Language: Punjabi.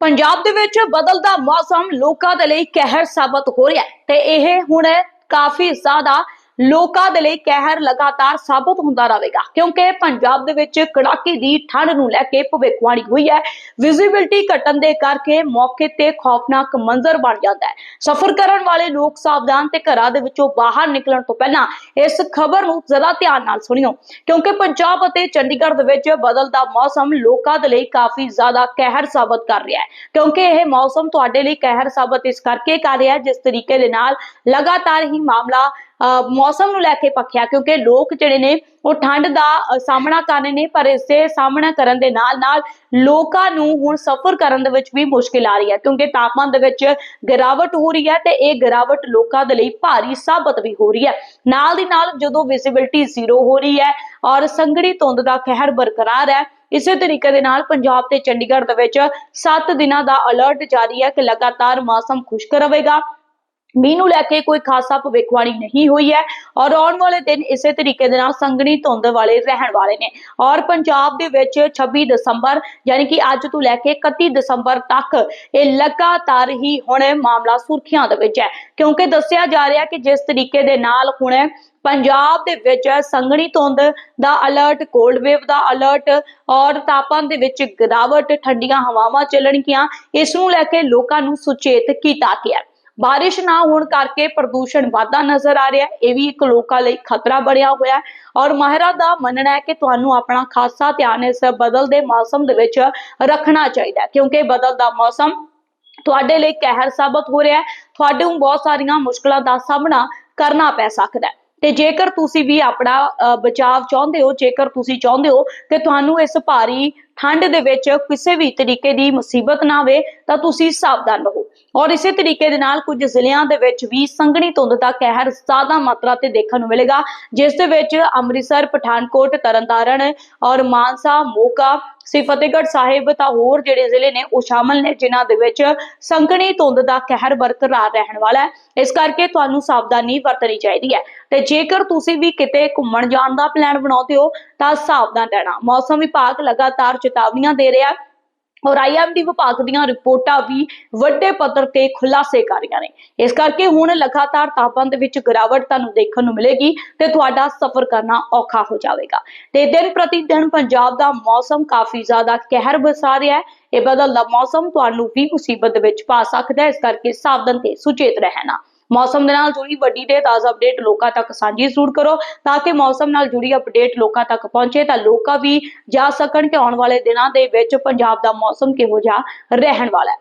ਪੰਜਾਬ ਦੇ ਵਿੱਚ ਬਦਲਦਾ ਮੌਸਮ ਲੋਕਾਂ ਦੇ ਲਈ ਕਹਿਰ ਸਾਬਤ ਹੋ ਰਿਹਾ ਹੈ ਤੇ ਇਹ ਹੁਣ ਕਾਫੀ ਜ਼ਿਆਦਾ ਲੋਕਾਂ ਦੇ ਲਈ ਕਹਿਰ ਲਗਾਤਾਰ ਸਾਬਤ ਹੁੰਦਾ ਰਹੇਗਾ, ਕਿਉਂਕਿ ਪੰਜਾਬ ਦੇ ਵਿੱਚ ਕੜਾਕੇ ਦੀ ਠੰਡ ਨੂੰ ਲੈ ਕੇ ਭਵਿੱਖਬਾਣੀ ਹੋਈ ਹੈ। ਵਿਜ਼ਿਬਿਲਟੀ ਘਟਣ ਦੇ ਕਰਕੇ ਮੌਕੇ ਤੇ ਖੌਫਨਾਕ ਮੰਜ਼ਰ ਬਣ ਜਾਂਦਾ ਹੈ। ਸਫ਼ਰ ਕਰਨ ਵਾਲੇ ਲੋਕ ਸਾਵਧਾਨ ਤੇ ਘਰਾਂ ਦੇ ਵਿੱਚੋਂ ਬਾਹਰ ਨਿਕਲਣ ਤੋਂ ਪਹਿਲਾਂ ਇਸ ਖਬਰ ਨੂੰ ਜ਼ਰਾ ਧਿਆਨ ਨਾਲ ਸੁਣਿਓ, ਕਿਉਂਕਿ ਪੰਜਾਬ ਅਤੇ ਚੰਡੀਗੜ੍ਹ ਦੇ ਵਿੱਚ ਬਦਲਦਾ ਮੌਸਮ ਲੋਕਾਂ ਦੇ ਲਈ ਕਾਫੀ ਜ਼ਿਆਦਾ ਕਹਿਰ ਸਾਬਤ ਕਰ ਰਿਹਾ ਹੈ। ਕਿਉਂਕਿ ਇਹ ਮੌਸਮ ਤੁਹਾਡੇ ਲਈ ਕਹਿਰ ਸਾਬਤ ਇਸ ਕਰਕੇ ਕਰ ਰਿਹਾ ਹੈ, ਜਿਸ ਤਰੀਕੇ ਦੇ ਨਾਲ ਲਗਾਤਾਰ ਹੀ ਮਾਮਲਾ ਮੌਸਮ ਨੂੰ ਲੈ ਕੇ ਪੱਖਿਆ, ਕਿਉਂਕਿ ਲੋਕ ਜਿਹੜੇ ਨੇ, ਉਹ ਠੰਡ ਦਾ ਸਾਹਮਣਾ ਕਰ ਰਹੇ ਨੇ, ਪਰ ਇਸ ਦੇ ਸਾਹਮਣਾ ਕਰਨ ਦੇ ਨਾਲ ਨਾਲ ਲੋਕਾਂ ਨੂੰ ਹੁਣ ਸਫ਼ਰ ਕਰਨ ਦੇ ਵਿੱਚ ਵੀ ਮੁਸ਼ਕਿਲ ਆ ਰਹੀ ਹੈ, ਕਿਉਂਕਿ ਤਾਪਮਾਨ ਦੇ ਵਿੱਚ ਗਿਰਾਵਟ ਹੋ ਰਹੀ ਹੈ ਤੇ ਇਹ ਗਿਰਾਵਟ ਲੋਕਾਂ ਦੇ ਲਈ ਭਾਰੀ ਸਾਬਤ ਵੀ ਹੋ ਰਹੀ ਹੈ। ਨਾਲ ਦੀ ਨਾਲ ਜਦੋਂ ਵਿਜ਼ਿਬਿਲਟੀ ਜ਼ੀਰੋ ਹੋ ਰਹੀ ਹੈ ਔਰ ਸੰਘਣੀ ਧੁੰਦ ਦਾ ਕਹਿਰ ਬਰਕਰਾਰ ਹੈ, ਇਸੇ ਤਰੀਕੇ ਦੇ ਨਾਲ ਪੰਜਾਬ ਤੇ ਚੰਡੀਗੜ੍ਹ ਦੇ ਵਿੱਚ 7 ਦਿਨਾਂ ਦਾ ਅਲਰਟ ਜਾਰੀ ਹੈ ਕਿ ਲਗਾਤਾਰ ਮੌਸਮ ਖੁਸ਼ਕ ਰਹੇਗਾ। ਮੀਂਹ ਨੂੰ ਲੈ ਕੇ ਕੋਈ ਖਾਸਾ ਭਵਿੱਖਬਾਣੀ ਨਹੀਂ ਹੋਈ ਹੈ ਔਰ ਆਉਣ ਵਾਲੇ ਦਿਨ ਇਸੇ ਤਰੀਕੇ ਦੇ ਨਾਲ ਸੰਘਣੀ ਧੁੰਦ ਵਾਲੇ ਰਹਿਣ ਵਾਲੇ ਨੇ। ਔਰ ਪੰਜਾਬ ਦੇ ਵਿੱਚ 26 ਦਸੰਬਰ ਯਾਨੀ ਕਿ ਅੱਜ ਤੋਂ ਲੈ ਕੇ 31 ਦਸੰਬਰ ਤੱਕ ਇਹ ਲਗਾਤਾਰ ਹੀ ਹੁਣ ਮਾਮਲਾ ਸੁਰਖੀਆਂ ਦੇ ਵਿੱਚ ਹੈ। ਕਿਉਂਕਿ ਦੱਸਿਆ ਜਾ ਰਿਹਾ ਕਿ ਜਿਸ ਤਰੀਕੇ ਦੇ ਨਾਲ ਹੁਣ ਪੰਜਾਬ ਦੇ ਵਿੱਚ ਸੰਘਣੀ ਧੁੰਦ ਦਾ ਅਲਰਟ ਕੋਲਡ ਵੇਵ ਦਾ ਅਲਰਟ ਔਰ ਤਾਪਮਾਨ ਦੇ ਵਿੱਚ ਗਿਰਾਵਟ, ਠੰਡੀਆਂ ਹਵਾਵਾਂ ਚੱਲਣਗੀਆਂ, ਇਸ ਨੂੰ ਲੈ ਕੇ ਲੋਕਾਂ ਨੂੰ ਸੁਚੇਤ ਕੀਤਾ ਗਿਆ। ਬਾਰਿਸ਼ ਨਾ ਹੋਣ ਕਰਕੇ ਪ੍ਰਦੂਸ਼ਣ ਵਾਧਾ ਨਜ਼ਰ ਆ ਰਿਹਾ ਹੈ। ਇਹ ਵੀ ਇੱਕ ਲੋਕਾਂ ਲਈ ਖਤਰਾ ਬਣਿਆ ਹੋਇਆ ਹੈ। ਔਰ ਮਾਹਿਰਾਂ ਦਾ ਮੰਨਣਾ ਹੈ ਕਿ ਤੁਹਾਨੂੰ ਆਪਣਾ ਖਾਸਾ ਧਿਆਨ ਇਸ ਬਦਲਦੇ ਮੌਸਮ ਦੇ ਵਿੱਚ ਰੱਖਣਾ ਚਾਹੀਦਾ ਹੈ ਕਿਉਂਕਿ ਬਦਲਦਾ ਮੌਸਮ ਤੁਹਾਡੇ ਲਈ ਕਹਿਰ ਸਾਬਤ ਹੋ ਰਿਹਾ ਹੈ। ਤੁਹਾਡੇ ਨੂੰ ਬਹੁਤ ਸਾਰੀਆਂ ਮੁਸ਼ਕਲਾਂ ਦਾ ਸਾਹਮਣਾ ਕਰਨਾ ਪੈ ਸਕਦਾ ਹੈ। ਤੇ ਜੇਕਰ ਤੁਸੀਂ ਵੀ ਆਪਣਾ ਅ, ਬਚਾਵ ਚਾਹੁੰਦੇ ਹੋ ਜੇਕਰ ਤੁਸੀਂ ਚਾਹੁੰਦੇ ਹੋ ਕਿ ਤੁਹਾਨੂੰ ਇਸ ਭਾਰੀ ਠੰਡ ਦੇ ਵਿੱਚ ਕਿਸੇ ਵੀ ਤਰੀਕੇ ਦੀ ਮੁਸੀਬਤ ਨਾ ਆਵੇ, ਤਾਂ ਤੁਸੀਂ ਸਾਵਧਾਨ ਰਹੋ। ਔਰ ਇਸੇ ਤਰੀਕੇ ਦੇ ਨਾਲ ਕੁਝ ਜ਼ਿਲ੍ਹਿਆਂ ਦੇ ਵਿੱਚ ਵੀ ਸੰਘਣੀ ਧੁੰਦ ਦਾ ਕਹਿਰ ਜ਼ਿਆਦਾ ਮਾਤਰਾ ਤੇ ਦੇਖਣ ਨੂੰ ਮਿਲੇਗਾ, ਜਿਸ ਦੇ ਵਿੱਚ ਅੰਮ੍ਰਿਤਸਰ, ਪਠਾਨਕੋਟ, ਤਰਨਤਾਰਨ ਔਰ ਮਾਨਸਾ, ਮੋਗਾ, ਸ੍ਰੀ ਫਤਿਹਗੜ੍ਹ ਸਾਹਿਬ ਤਾਂ ਹੋਰ ਜਿਹੜੇ ਜ਼ਿਲ੍ਹੇ ਨੇ, ਉਹ ਸ਼ਾਮਲ ਨੇ, ਜਿਨ੍ਹਾਂ ਦੇ ਵਿੱਚ ਸੰਘਣੀ ਧੁੰਦ ਦਾ ਕਹਿਰ ਬਰਕਰਾਰ ਰਹਿਣ ਵਾਲਾ ਹੈ। ਇਸ ਕਰਕੇ ਤੁਹਾਨੂੰ ਸਾਵਧਾਨੀ ਵਰਤਣੀ ਚਾਹੀਦੀ ਹੈ। ਤੇ ਜੇਕਰ ਤੁਸੀਂ ਵੀ ਕਿਤੇ ਘੁੰਮਣ ਜਾਣ ਦਾ ਪਲਾਨ ਬਣਾਉਂਦੇ ਹੋ, ਤਾਂ ਸਾਵਧਾਨ ਰਹਿਣਾ। ਮੌਸਮ ਵਿਭਾਗ ਲਗਾਤਾਰ ਚੇਤਾਵਨੀਆਂ ਦੇ ਰਿਹਾ। ਹੈ ਔਰ ਆਈਐਮਡੀ ਵਿਭਾਗ ਦੀਆਂ ਰਿਪੋਰਟਾਂ ਵੀ ਵੱਡੇ ਪੱਧਰ ਤੇ ਖੁਲਾਸੇ ਕਰ ਰਹੀਆਂ ਨੇ। ਇਸ ਕਰਕੇ ਹੁਣ ਲਗਾਤਾਰ ਤਾਪਮਾਨ ਦੇ ਵਿੱਚ ਗਿਰਾਵਟ ਤੁਹਾਨੂੰ ਦੇਖਣ ਨੂੰ ਮਿਲੇਗੀ ਤੇ ਤੁਹਾਡਾ ਸਫ਼ਰ ਕਰਨਾ ਔਖਾ ਹੋ ਜਾਵੇਗਾ। ਤੇ ਦਿਨ ਪ੍ਰਤੀ ਦਿਨ ਪੰਜਾਬ ਦਾ ਮੌਸਮ ਕਾਫੀ ਜ਼ਿਆਦਾ ਕਹਿਰ ਵਸਾ ਰਿਹਾ ਹੈ। ਇਹ ਬਦਲਦਾ ਮੌਸਮ ਤੁਹਾਨੂੰ ਵੀ ਮੁਸੀਬਤ ਵਿੱਚ ਪਾ ਸਕਦਾ ਹੈ। ਇਸ ਕਰਕੇ ਸਾਵਧਾਨ ਤੇ ਸੁਚੇਤ ਰਹਿਣਾ। ਮੌਸਮ ਦੇ ਨਾਲ ਜੁੜੀ ਵੱਡੀ ਤੇ ਤਾਜ਼ਾ ਅਪਡੇਟ ਲੋਕਾਂ ਤੱਕ ਸਾਂਝੀ ਜ਼ਰੂਰ ਕਰੋ ਤਾਂ ਕਿ ਮੌਸਮ ਨਾਲ ਜੁੜੀ ਅਪਡੇਟ ਲੋਕਾਂ ਤੱਕ ਪਹੁੰਚੇ ਤਾਂ ਲੋਕਾਂ ਵੀ ਜਾ ਸਕਣ ਕਿ ਆਉਣ ਵਾਲੇ ਦਿਨਾਂ ਦੇ ਵਿੱਚ ਪੰਜਾਬ ਦਾ ਮੌਸਮ ਕਿਹੋ ਜਿਹਾ ਰਹਿਣ ਵਾਲਾ ਹੈ।